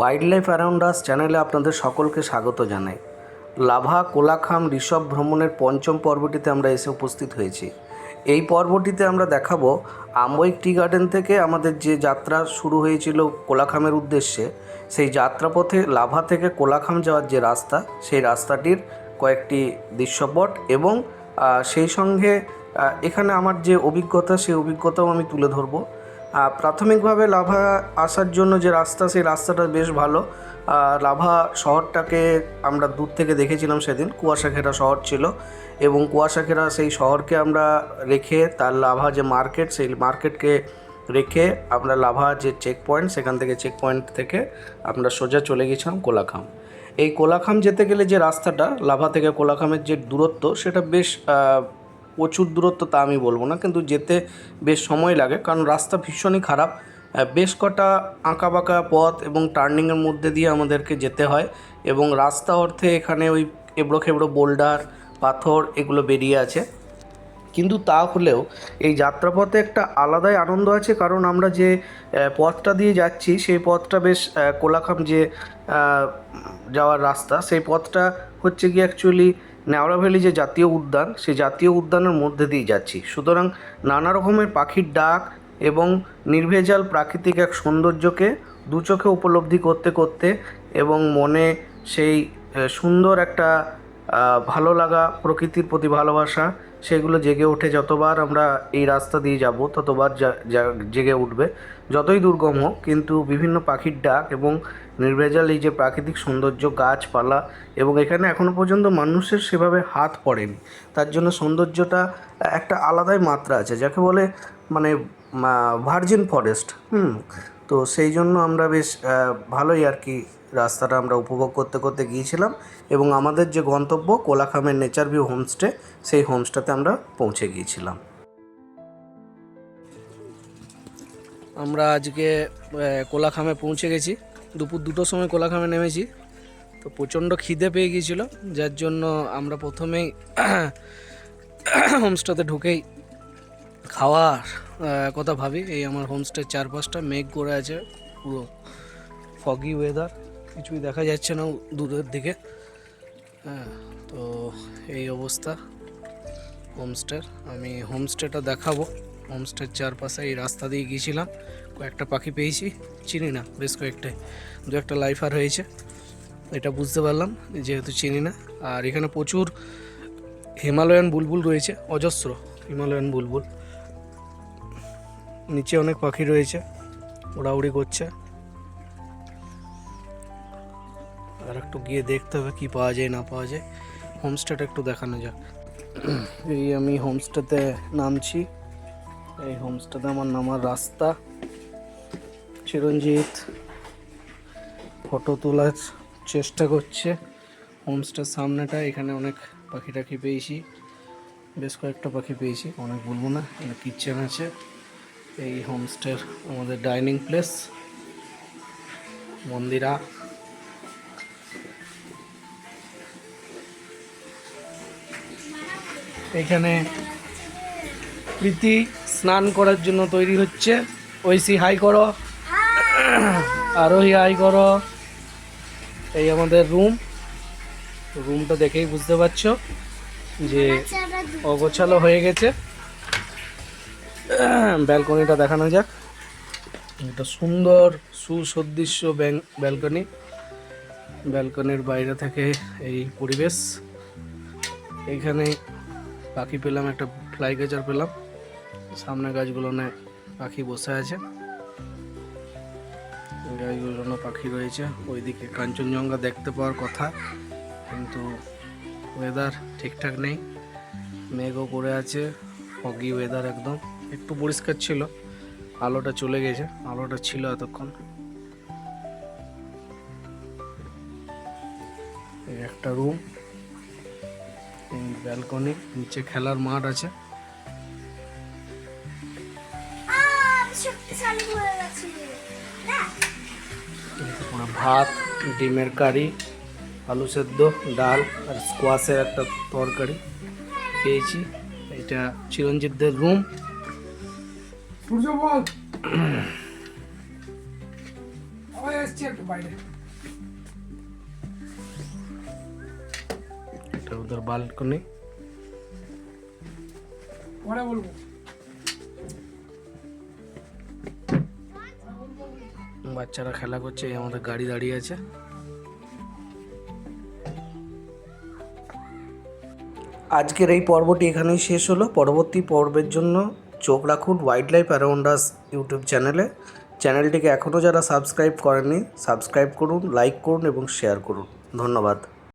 Wild life around us চ্যানেলে আপনাদের সকলকে স্বাগত জানাই। লাভা, কোলাখাম, ঋষভ ভ্রমণের পঞ্চম পর্বটিতে আমরা এসে উপস্থিত হয়েছি। এই পর্বটিতে আমরা দেখাবো আমবইক টি গার্ডেন থেকে আমাদের যে যাত্রা শুরু হয়েছিল কোলাখামের উদ্দেশ্যে, সেই যাত্রাপথে লাভা থেকে কোলাখাম যাওয়ার যে রাস্তা, সেই রাস্তাটির কয়েকটি দৃশ্যপট এবং সেই সঙ্গে এখানে আমার যে অভিজ্ঞতা, সেই অভিজ্ঞতাও আমি তুলে ধরবো। প্রাথমিকভাবে লাভা আসার জন্য যে রাস্তা, সেই রাস্তাটা বেশ ভালো। লাভা শহরটাকে আমরা দূর থেকে দেখেছিলাম সেদিন। কুয়াশা ঘেরা শহর ছিল এবং কুয়াশা ঘেরা সেই শহরকে আমরা রেখে, তার লাভা যে মার্কেট, সেই মার্কেটকে রেখে আমরা লাভা যে চেক পয়েন্ট সেখান থেকে চেক পয়েন্ট থেকে আমরা সোজা চলে গেছিলাম কোলাখাম। এই কোলাখাম যেতে গেলে যে রাস্তাটা, লাভা থেকে কোলাখামের যে দূরত্ব, সেটা বেশ প্রচুর দূরত্ব তা আমি বলব না, কিন্তু যেতে বেশ সময় লাগে, কারণ রাস্তা ভীষণই খারাপ। বেশ কটা আঁকা বাঁকা পথ এবং টার্নিংয়ের মধ্যে দিয়ে আমাদেরকে যেতে হয় এবং রাস্তা অর্থে এখানে ওই এবড়ো খেবড়ো বোল্ডার, পাথর এগুলো বেরিয়ে আছে। কিন্তু তা হলেও এই যাত্রাপথে একটা আলাদাই আনন্দ আছে, কারণ আমরা যে পথটা দিয়ে যাচ্ছি সেই পথটা বেশ কোলাখাম যে যাওয়ার রাস্তা, সেই পথটা হচ্ছে কি অ্যাকচুয়ালি নেওড়া ভ্যালি যে জাতীয় উদ্যান সেই জাতীয় উদ্যানের মধ্যে দিয়ে যাচ্ছি। সুতরাং নানা রকমের পাখির ডাক এবং নির্ভেজাল প্রাকৃতিক এক সৌন্দর্যকে দু চোখে উপলব্ধি করতে করতে এবং মনে সেই সুন্দর একটা ভালো লাগা, প্রকৃতির প্রতি ভালোবাসা, সেগুলো জেগে ওঠে। যতবার আমরা এই রাস্তা দিয়ে যাব, ততবার জেগে উঠবে। যতই দুর্গম হোক, কিন্তু বিভিন্ন পাখির ডাক এবং নির্ভেজাল এই যে প্রাকৃতিক সৌন্দর্য, গাছপালা এবং এখানে এখনও পর্যন্ত মানুষের সেভাবে হাত পড়েনি। তার জন্য সৌন্দর্যটা একটা আলাদাই মাত্রা আছে, যাকে বলে মানে ভার্জিন ফরেস্ট হুম, তো সেই জন্য আমরা বেশ ভালোই আর কি রাস্তাটা আমরা উপভোগ করতে করতে গিয়েছিলাম এবং আমাদের যে গন্তব্য কোলাখামের নেচার ভিউ হোমস্টে সেই হোমস্টেতে আমরা পৌঁছে গিয়েছিলাম। আমরা আজকে কোলাখামে পৌঁছে গেছি। দুপুর দুটোর সময় কোলাখামে নেমেছি। তো প্রচণ্ড খিদে পেয়ে গিয়েছিল, যার জন্য আমরা প্রথমেই হোমস্টেতে ঢুকেই খাওয়ার কথা ভাবি। এই আমার হোমস্টের চারপাশটা মেঘ করে আছে, পুরো ফগি ওয়েদার কিছুই দেখা যাচ্ছে না দূরের দিকে। হ্যাঁ তো এই অবস্থা। হোমস্টের, আমি হোমস্টেটা দেখাবো। হোমস্টের চারপাশে এই রাস্তা দিয়ে গিয়েছিলাম। কয়েকটা পাখি পেয়েছি, চিনি না, বেশ কয়েকটাই। দু একটা লাইফার হয়েছে, এটা বুঝতে পারলাম, যেহেতু চিনি না। আর এখানে প্রচুর হিমালয়ান বুলবুল রয়েছে, অজস্র হিমালয়ান বুলবুল। নিচে অনেক পাখি রয়েছে, ওড়াউড়ি করছে। আর একটু গিয়ে দেখতে হবে কি পাওয়া যায়, না পাওয়া যায়। হোমস্টেটা একটু দেখানো যাক। এই আমি হোমস্টেতে নামছি। এই হোমস্টেতে আমার নামার রাস্তা। চিরঞ্জিত ফটো তোলার চেষ্টা করছে। হোমস্টের সামনেটা, এখানে অনেক পাখি টাখি পেয়েছি। বেশ কয়েকটা পাখি পেয়েছি, অনেক বলব না কিচেন আছে। এই হোমস্টের আমাদের ডাইনিং প্লেস, মন্দিরা। এখানে প্রীতি স্নান করার জন্য তৈরি হচ্ছে। ঐশী, হাই করো। আরোহী, হাই করো। এই আমাদের রুম। রুমটা দেখেই বুঝতে পারছ যে অগোছালো হয়ে গেছে। ব্যালকনিটা দেখানো যাক। এটা সুন্দর, সুসদৃশ্য ব্যালকনি। ব্যালকনির বাইরে থেকে এই পরিবেশ। এইখানে পাখি পেলাম, একটা ফ্লাই গেচার পেলাম। সামনে গাছগুলো পাখি বসে আছে। গাছগুলো পাখি রয়েছে। ওইদিকে কাঞ্চনজঙ্ঘা দেখতে পাওয়ার কথা, কিন্তু ওয়েদার ঠিকঠাক নেই। মেঘও পড়ে আছে ফগি ওয়েদার একদম। একটু পরিষ্কার ছিল, আলোটা চলে গেছে, আলোটা ছিল এতক্ষণ। একটা রুম ব্যালকনি নিচে খেলার মাঠ আছে। ভাত ডিমের কারি আলু সেদ্ধ ডাল আর স্কোয়াশের একটা তরকারি পেয়েছি এটা চিরঞ্জিতদের রুম সূর্য বল একটু বাইরে। এটা ওদের বালকনি পরে বলব। বাচ্চারা খেলা করছে এই আমাদের গাড়ি দাঁড়িয়ে আছে। আজকের এই পর্বটি এখানেই শেষ হলো। পরবর্তী পর্বের জন্য চোখ রাখুন ওয়াইল্ড লাইফ অ্যারাউন্ডাস ইউটিউব চ্যানেলে চ্যানেলটিকে এখনও যারা সাবস্ক্রাইব করেননি সাবস্ক্রাইব করুন লাইক করুন এবং শেয়ার করুন। ধন্যবাদ।